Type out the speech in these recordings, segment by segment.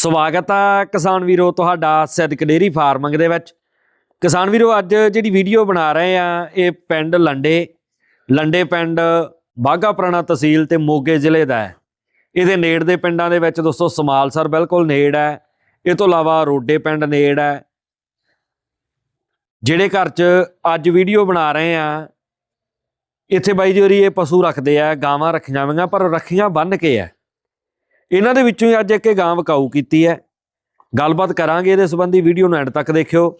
ਸਵਾਗਤ ਆ ਕਿਸਾਨ ਵੀਰੋ ਤੁਹਾਡਾ ਸਿੱਧਕ ਡੇਰੀ ਫਾਰਮਿੰਗ ਦੇ ਵਿੱਚ। ਕਿਸਾਨ ਵੀਰੋ, ਅੱਜ ਜਿਹੜੀ ਵੀਡੀਓ ਬਣਾ ਰਹੇ ਆ, ਇਹ ਪਿੰਡ ਲੰਡੇ। ਲੰਡੇ ਪਿੰਡ ਬਾਗਾ ਪੁਰਾਣਾ ਤਹਿਸੀਲ ਤੇ ਮੋਗੇ ਜ਼ਿਲ੍ਹੇ ਦਾ ਹੈ। ਇਹਦੇ ਨੇੜ ਦੇ ਪਿੰਡਾਂ ਦੇ ਵਿੱਚ ਦੋਸਤੋ ਸਮਾਲਸਰ ਬਿਲਕੁਲ ਨੇੜ ਹੈ। ਇਹ ਤੋਂ ਇਲਾਵਾ ਰੋਡੇ ਪਿੰਡ ਨੇੜ ਹੈ। ਜਿਹੜੇ ਘਰ 'ਚ ਅੱਜ ਵੀਡੀਓ ਬਣਾ ਰਹੇ ਆ, ਇੱਥੇ ਬਾਈ ਜੀ ਹੋਰੀ ਇਹ ਪਸ਼ੂ ਰੱਖਦੇ ਆ, ਗਾਵਾਂ ਰੱਖੀਆਂ ਹੋਈਆਂ, ਪਰ ਰੱਖੀਆਂ ਬੰਨ ਕੇ ਆ। ਇਹਨਾਂ ਦੇ ਵਿੱਚੋਂ ਹੀ ਅੱਜ ਇੱਕ ਇਹ ਗਾਂ ਵਕਾਊ ਕੀਤੀ ਹੈ। ਗੱਲਬਾਤ ਕਰਾਂਗੇ ਇਹਦੇ ਸੰਬੰਧੀ, ਵੀਡੀਓ ਨੂੰ ਐਂਡ ਤੱਕ ਦੇਖਿਓ।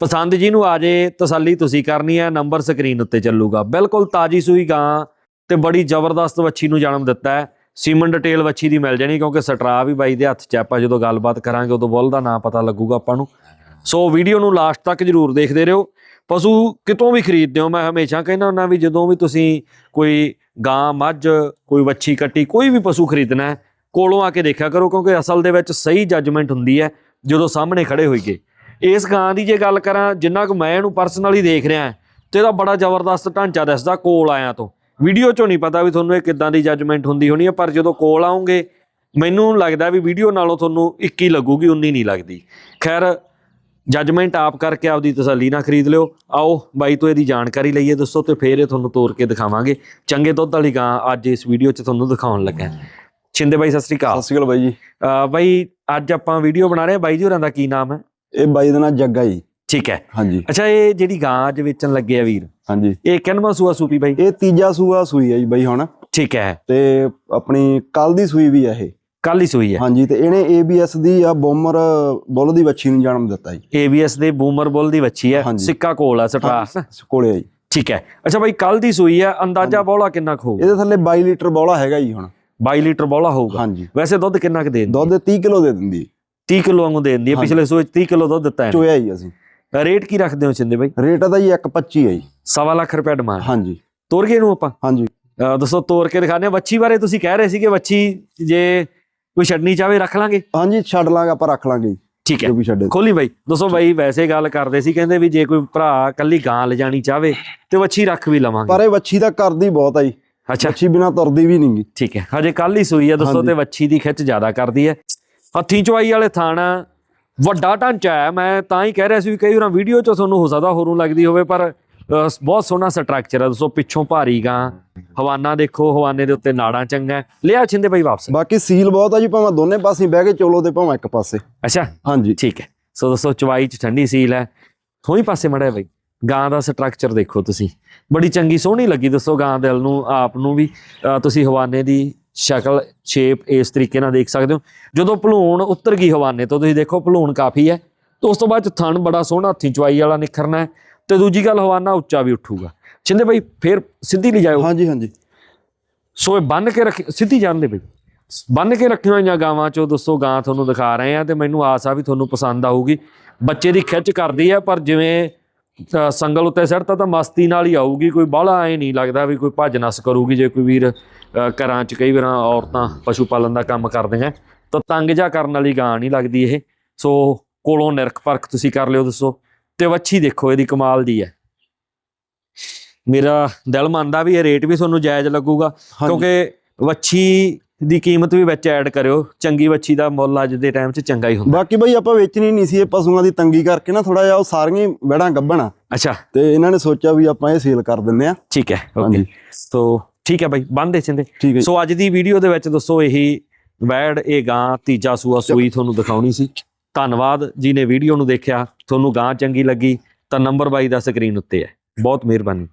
ਪਸੰਦ ਜੀ ਨੂੰ ਆ ਜੇ, ਤਸੱਲੀ ਤੁਸੀਂ ਕਰਨੀ ਹੈ, ਨੰਬਰ ਸਕਰੀਨ ਉੱਤੇ ਚੱਲੂਗਾ। ਬਿਲਕੁਲ ਤਾਜੀ ਸੂਈ ਗਾਂ ਤੇ ਬੜੀ ਜ਼ਬਰਦਸਤ ਵੱਛੀ ਨੂੰ ਜਨਮ ਦਿੱਤਾ ਹੈ। ਸੀਮਨ ਡਿਟੇਲ ਵੱਛੀ ਦੀ ਮਿਲ ਜਾਣੀ ਕਿਉਂਕਿ ਸਟਰਾ ਵੀ ਬਾਈ ਦੇ ਹੱਥ 'ਚ ਆਪਾਂ ਜਦੋਂ ਗੱਲਬਾਤ ਕਰਾਂਗੇ ਉਦੋਂ ਬੁੱਲ ਦਾ ਨਾਂ ਪਤਾ ਲੱਗੂਗਾ ਆਪਾਂ ਨੂੰ। ਸੋ ਵੀਡੀਓ ਨੂੰ ਲਾਸਟ ਤੱਕ ਜਰੂਰ ਦੇਖਦੇ ਰਹੋ। ਪਸ਼ੂ ਕਿਤੋਂ ਵੀ ਖਰੀਦਦੇ ਹੋ, ਮੈਂ ਹਮੇਸ਼ਾ ਕਹਿੰਦਾ ਹੁੰਦਾ ਵੀ ਜਦੋਂ ਵੀ ਤੁਸੀਂ ਕੋਈ ਗਾਂ, ਮੱਝ, ਕੋਈ ਵੱਛੀ ਕੱਟੀ, ਕੋਈ ਵੀ ਪਸ਼ੂ ਖਰੀਦਣਾ ਹੈ ਕੋਲੋਂ ਆ ਕੇ ਦੇਖਿਆ ਕਰੋ, ਕਿਉਂਕਿ ਅਸਲ ਦੇ ਵਿੱਚ ਸਹੀ ਜੱਜਮੈਂਟ ਹੁੰਦੀ ਹੈ ਜਦੋਂ ਸਾਹਮਣੇ ਖੜੇ ਹੋਈਏ। ਇਸ ਗਾਂ ਦੀ ਜੇ ਗੱਲ ਕਰਾਂ, ਜਿੰਨਾ ਕੁ ਮੈਂ ਇਹਨੂੰ ਪਰਸਨਲੀ ਦੇਖ ਰਿਹਾ, ਤੇ ਇਹਦਾ ਬੜਾ ਜ਼ਬਰਦਸਤ ਢਾਂਚਾ ਦਿਸਦਾ ਕੋਲ ਆਇਆਂ ਤੋਂ। ਵੀਡੀਓ ਚੋਂ ਨਹੀਂ ਪਤਾ ਵੀ ਤੁਹਾਨੂੰ ਇਹ ਕਿੱਦਾਂ ਦੀ ਜੱਜਮੈਂਟ ਹੁੰਦੀ ਹੋਣੀ ਹੈ, ਪਰ ਜਦੋਂ ਕੋਲ ਆਉਂਗੇ, ਮੈਨੂੰ ਲੱਗਦਾ ਵੀ ਵੀਡੀਓ ਨਾਲੋਂ ਤੁਹਾਨੂੰ 21 ਲੱਗੂਗੀ 19 ਨਹੀਂ ਲੱਗਦੀ। ਖੈਰ ਜੱਜਮੈਂਟ ਆਪ ਕਰਕੇ ਆਪਦੀ ਤਸੱਲੀ ਨਾਲ ਖਰੀਦ ਲਿਓ। ਆਓ, ਬਾਈ ਤੋਂ ਇਹਦੀ ਜਾਣਕਾਰੀ ਲਈਏ ਦੱਸੋ ਤੇ ਫੇਰ ਇਹ ਤੁਹਾਨੂੰ ਤੋਰ ਕੇ ਦਿਖਾਵਾਂਗੇ। ਚੰਗੇ ਦੁੱਧ ਵਾਲੀ ਗਾਂ ਅੱਜ ਇਸ ਵੀਡੀਓ 'ਚ ਤੁਹਾਨੂੰ ਦਿਖਾਉਣ ਲੱਗਾ ਛਿੰਦੇ ਬਾਈ ਸਤਿ ਸ੍ਰੀ ਅਕਾਲ। ਸਤਿ ਸ਼੍ਰੀ ਅਕਾਲ ਬਾਈ ਜੀ। ਬਾਈ ਅੱਜ ਆਪਾਂ ਵੀਡੀਓ ਬਣਾ ਰਹੇ ਹਾਂ। ਬਾਈ ਜੀ ਹੋਰਾਂ ਦਾ ਕੀ ਨਾਮ ਹੈ? ਇਹ ਬਾਈ ਦਾ ਨਾਂ ਜੱਗਾ ਜੀ। ਠੀਕ ਹੈ। ਹਾਂਜੀ। ਅੱਛਾ ਇਹ ਜਿਹੜੀ ਗਾਂ ਅੱਜ ਵੇਚਣ ਲੱਗੇ ਆ ਵੀਰ ਹਾਂਜੀ। ਇਹ ਕਿੰਨਵਾਂ ਸੂਆ ਸੂਪੀ ਬਾਈ? ਇਹ ਤੀਜਾ ਸੂਆ ਸੂਈ ਹੈ ਜੀ ਬਾਈ ਹੁਣ। ਠੀਕ ਹੈ। ਤੇ ਆਪਣੀ ਕੱਲ ਦੀ ਸੂਈ ਵੀ ਹੈ ਇਹ। ਕੱਲ ਹੀ ਸੂਈ ਹੈ। ਹਾਂਜੀ ਤੇ ਇਹਨੇ ABS ਦੀ ਆ ਬੋਮਰ ਬੁੱਲ ਦੀ ਵੱਛੀ ਨੂੰ ਜਨਮ ਦਿੱਤਾ ਜੀ। ABS ਦੇ ਬੂਮਰ ਬੁੱਲ ਦੀ ਵੱਛੀ ਹੈ। ਸਿੱਕਾ ਕੋਲ ਆ ਸਟਰਾਸ। ਕੋਲੇ ਆ ਜੀ। ਠੀਕ ਹੈ। ਅੱਛਾ ਬਾਈ ਕੱਲ ਦੀ ਸੂਈ ਹੈ। ਅੰਦਾਜ਼ਾ ਬੋਲਾ ਕਿੰਨਾ ਹੋਊ ਇਹਦੇ ਥੱਲੇ 22 ਲੀਟਰ ਬੋਲਾ ਹੈਗਾ ਜੀ ਹੁਣ। 22 ਲੀਟਰ ਬੋਲਾ ਹੋਊਗਾ। ਹਾਂਜੀ। ਵੈਸੇ ਦੁੱਧ ਕਿੰਨਾ ਕੁ ਦੇ ਦਿੰਦੀ ਦੁੱਧ 30 ਕਿਲੋ ਦੇ ਦਿੰਦੀ 30 ਕਿਲੋ ਵਾਂਗੂ ਦੇ ਦਿੰਦੀ ਹੈ। ਪਿਛਲੇ ਸੂਏ 'ਚ 30 ਕਿਲੋ ਦੁੱਧ ਦਿੱਤਾ ਹੈ ਚੋਇਆ ਜੀ ਅਸੀਂ। ਰੇਟ ਕੀ ਰੱਖਦੇ ਹੋ ਛਿੰਦੇ ਬਾਈ? ਰੇਟ ਇਹਦਾ ਜੀ 1.25 ਹੈ ਜੀ। ਸਵਾ ਲੱਖ ਰੁਪਏ ਡਿਮਾਂਡ ਹਾਂਜੀ। ਤੋਰ ਗਏ ਨੂੰ ਆਪਾਂ। ਹਾਂਜੀ। ਦੱਸੋ ਤੋਰ ਕੇ ਦਿਖਾਣੇ ਵੱਛੀ ਬਾਰੇ ਤੁਸੀਂ ਕਹਿ ਰਹੇ ਸੀ ਕਿ ਵੱਛੀ ਜੇ ਕੋਈ ਛੱਡਣੀ ਚਾਹਵੇ ਰੱਖ ਲਾਂਗੇ। ਹਾਂਜੀ ਛੱਡ ਲਾਂਗੇ ਆਪਾਂ ਰੱਖ ਲਾਂਗੇ ਠੀਕ ਹੈ। ਜੋ ਵੀ ਛੱਡੇ। ਖੋਲੀ ਬਾਈ। ਦੱਸੋ ਬਾਈ ਵੈਸੇ ਗੱਲ ਕਰਦੇ ਸੀ ਕਹਿੰਦੇ ਵੀ ਜੇ ਕੋਈ ਭਰਾ ਕੱਲੀ ਗਾਂ ਲਿਜਾਣੀ ਚਾਹਵੇ ਤੇ ਵੱਛੀ ਰੱਖ ਵੀ ਲਵਾਂਗੇ। ਪਰ ਇਹ ਵੱਛੀ ਦਾ ਕਰਦੀ ਬਹੁਤ ਆ ਜੀ। ਅੱਛਾ। ਵੱਛੀ ਬਿਨਾ ਤੁਰਦੀ ਵੀ ਨਹੀਂਗੀ ਠੀਕ ਹੈ। ਹਜੇ ਕੱਲ ਹੀ ਸੂਈ ਹੈ ਦੱਸੋ। ਤੇ ਵੱਛੀ ਦੀ ਖਿੱਚ ਜ਼ਿਆਦਾ ਕਰਦੀ ਹੈ। ਹੱਥੀਂ ਚਵਾਈ ਵਾਲੇ ਥਾਣਾ ਵੱਡਾ ਢਾਂਚਾ ਹੈ। ਮੈਂ ਤਾਂ ਹੀ ਕਹਿ ਰਿਹਾ ਸੀ ਵੀ ਕਈ ਵਾਰ ਵੀਡੀਓ 'ਚ ਤੁਹਾਨੂੰ ਹੋ ਸਕਦਾ ਹੋਰੋਂ ਲੱਗਦੀ ਹੋਵੇ ਪਰ ਬਹੁਤ ਸੋਹਣਾ ਸਟਰਕਚਰ ਹੈ ਦੱਸੋ ਪਿੱਛੋਂ ਭਾਰੀ ਗਾਂ ਹਵਾਨਾ ਦੇਖੋ ਹਵਾਨੇ ਦੇ ਉੱਤੇ ਨਾੜਾਂ ਚੰਗਾ। ਲਿਆ ਛਿੰਦੇ ਬਾਈ ਵਾਪਸ। ਬਾਕੀ ਸੀਲ ਬਹੁਤ ਆ ਜੀ ਭਾਵੇਂ ਦੋਨੇ ਪਾਸੇ ਬਹਿ ਕੇ ਚੋਲੋ ਤੇ ਭਾਵੇਂ ਇੱਕ ਪਾਸੇ। ਅੱਛਾ। ਹਾਂਜੀ। ਠੀਕ ਹੈ। ਸੋ ਦੋਸਤੋ ਚਵਾਈ 'ਚ ਠੰਡੀ ਸੀਲ ਹੈ। ਥੋੜੀ ਪਾਸੇ ਮੜਿਆ ਬਾਈ। ਗਾਂ ਦਾ ਸਟਰਕਚਰ ਦੇਖੋ ਤੁਸੀਂ। ਬੜੀ ਚੰਗੀ ਸੋਹਣੀ ਲੱਗੀ ਦੱਸੋ ਗਾਂ ਦਿਲ ਨੂੰ ਆਪ ਨੂੰ ਵੀ। ਤੁਸੀਂ ਹਵਾਨੇ ਦੀ ਸ਼ਕਲ ਸ਼ੇਪ ਇਸ ਤਰੀਕੇ ਨਾਲ ਦੇਖ ਸਕਦੇ ਹੋ। ਜਦੋਂ ਭਲੂਣ ਉੱਤਰ ਗਈ ਹਵਾਨੇ ਤੋਂ ਤੁਸੀਂ ਦੇਖੋ ਭਲੂਣ ਕਾਫੀ ਹੈ। ਤੇ ਉਸ ਤੋਂ ਬਾਅਦ 'ਚ ਥਣ ਬੜਾ ਸੋਹਣਾ ਹੱਥੀਂ ਚਵਾਈ ਵਾਲਾ ਨਿਖਰਨਾ ਹੈ। ਤੇ ਦੂਜੀ ਗੱਲ ਹਵਾਨਾ ਉੱਚਾ ਵੀ ਉੱਠੂਗਾ। ਛਿੰਦੇ ਬਾਈ ਫੇਰ ਸਿੱਧੀ ਲਈ ਜਾਇਓ। ਹਾਂਜੀ ਹਾਂਜੀ। ਸੋ ਇਹ ਬੰਨ ਕੇ ਰੱਖ ਸਿੱਧੀ ਜਾਂਦੇ ਬਈ ਬੰਨ ਕੇ ਰੱਖੀਆਂ ਹੋਈਆਂ ਗਾਵਾਂ ਚੋਂ ਦੋਸਤੋ ਗਾਂ ਤੁਹਾਨੂੰ ਦਿਖਾ ਰਹੇ ਆ ਤੇ ਮੈਨੂੰ ਆਸ ਆ ਵੀ ਤੁਹਾਨੂੰ ਪਸੰਦ ਆਊਗੀ। ਬੱਚੇ ਦੀ ਖਿੱਚ ਕਰਦੀ ਆ ਪਰ ਜਿਵੇਂ ਸੰਗਲ ਉੱਤੇ ਸੜਤਾ ਤਾਂ ਮਸਤੀ ਨਾਲ ਹੀ ਆਊਗੀ ਕੋਈ ਬਾਹਲਾ ਐ ਨਹੀਂ ਲੱਗਦਾ ਵੀ ਕੋਈ ਭੱਜ ਨਸ ਕਰੂਗੀ ਜੇ ਕੋਈ ਵੀਰ ਘਰਾਂ 'ਚ ਕਈ ਵਾਰਾਂ ਔਰਤਾਂ ਪਸ਼ੂ ਪਾਲਣ ਦਾ ਕੰਮ ਕਰਦੀਆਂ ਤਾਂ ਤੰਗ ਜਾ ਕਰਨ ਵਾਲੀ ਗਾਂ ਨਹੀਂ ਲੱਗਦੀ ਇਹ। ਸੋ ਕੋਲੋਂ ਨਿਰਖ ਪਰਖ ਤੁਸੀਂ ਕਰ ਲਿਓ ਦੱਸੋ ਤੇ ਵੱਛੀ ਦੇਖੋ ਇਹਦੀ ਕਮਾਲ ਦੀ ਹੈ ਮੇਰਾ ਦਿਲ ਮੰਨਦਾ ਵੀ ਇਹ ਰੇਟ ਵੀ ਤੁਹਾਨੂੰ ਜਾਇਜ਼ ਲੱਗੂਗਾ ਕਿਉਂਕਿ ਵੱਛੀ ਦੀ ਕੀਮਤ ਵੀ ਵਿੱਚ ਐਡ ਕਰਿਓ। ਚੰਗੀ ਵੱਛੀ ਦਾ ਮੁੱਲ ਅੱਜ ਦੇ ਟਾਈਮ 'ਚ ਚੰਗਾ ਹੀ ਹੁੰਦਾ। ਬਾਕੀ ਬਈ ਆਪਾਂ ਵੇਚਣੀ ਨਹੀਂ ਸੀ ਇਹ ਪਸ਼ੂਆਂ ਦੀ ਤੰਗੀ ਕਰਕੇ ਨਾ ਥੋੜਾ ਜਿਹਾ ਉਹ ਸਾਰੀਆਂ ਵੜਾਂ ਗੱਭਣਾ। ਅੱਛਾ। ਤੇ ਇਹਨਾਂ ਨੇ ਸੋਚਿਆ ਵੀ ਆਪਾਂ ਇਹ ਸੇਲ ਕਰ ਦਿੰਨੇ ਆ ਠੀਕ ਹੈ ਓਕੇ ਸੋ ਠੀਕ ਹੈ ਬਾਈ ਬੰਦੇ ਚਿੰਦੇ। ਸੋ ਅੱਜ ਦੀ ਵੀਡੀਓ ਦੇ ਵਿੱਚ ਦੱਸੋ ਇਹੀ ਵੈੜ ਇਹ ਗਾਂ ਤੀਜਾ ਸੂਆ ਸੂਈ ਤੁਹਾਨੂੰ ਦਿਖਾਉਣੀ ਸੀ। ਧੰਨਵਾਦ ਜੀ ਨੇ ਵੀਡੀਓ ਨੂੰ ਦੇਖਿਆ ਤੁਹਾਨੂੰ ਗਾਂ ਚੰਗੀ ਲੱਗੀ ਤਾਂ ਨੰਬਰ ਬਾਈ ਦਾ ਸਕਰੀਨ ਉੱਤੇ ਹੈ। ਬਹੁਤ ਮਿਹਰਬਾਨੀ।